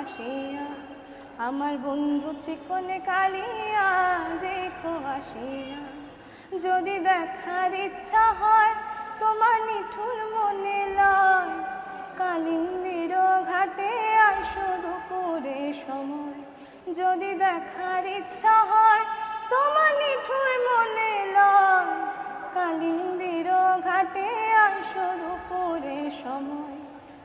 আসিয়া আমার বন্ধু চিকন কালিয়া দেখো আসিয়া যদি দেখার ইচ্ছা হয়, তোমার নিঠুর মনে লয়। কালিন্দির ঘাটে আইসো দুপুরে সময়। যদি দেখার ইচ্ছা হয়, তোমার নিঠুর মনে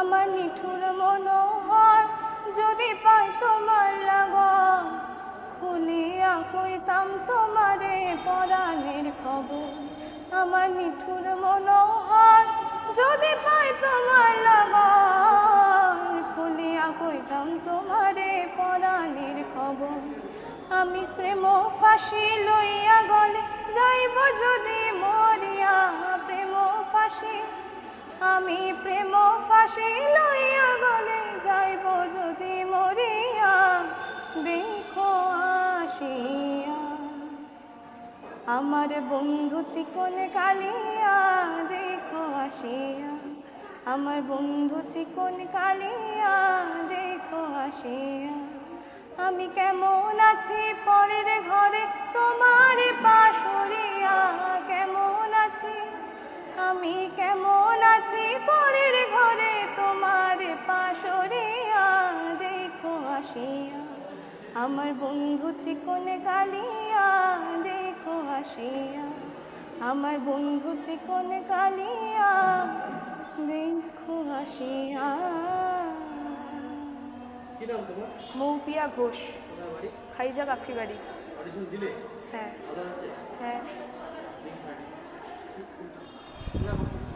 আমার নিঠুর মনোহর, যদি পাই তোমার লাগর খুলিয়া কইতাম তোমারে পরাণের খবর। আমার নিঠুর মনোহর, যদি পাই তোমার লাগর খুলিয়া কইতাম তোমারে পরাণের খবর। আমি প্রেম ফাঁসি লইয়া গলে যাইব যদি মরিয়া, প্রেম ফাঁসি আমি প্রেম ফাঁসি লইয়া গলে যাইব যদি মরিয়া, দেখো আসিয়া। আমার বন্ধু চিকন কালিয়া, দেখো আসিয়া। আমার বন্ধু চিকন কালিয়া, দেখো আসিয়া। আমি কেমন আছি পরের আমি কেমন আছি পরের ঘরে? তোমার পাশরিয়া দেখো আসিয়া। আমার বন্ধু চিকন কালিয়া দেখো আসিয়া। আমার বন্ধু চিকন কালিয়া দেখো আসিয়া। মৌপিয়া ঘোষ। খাইজা কাফি বাড়ি হ্যাঁ। হ্যাঁ। Level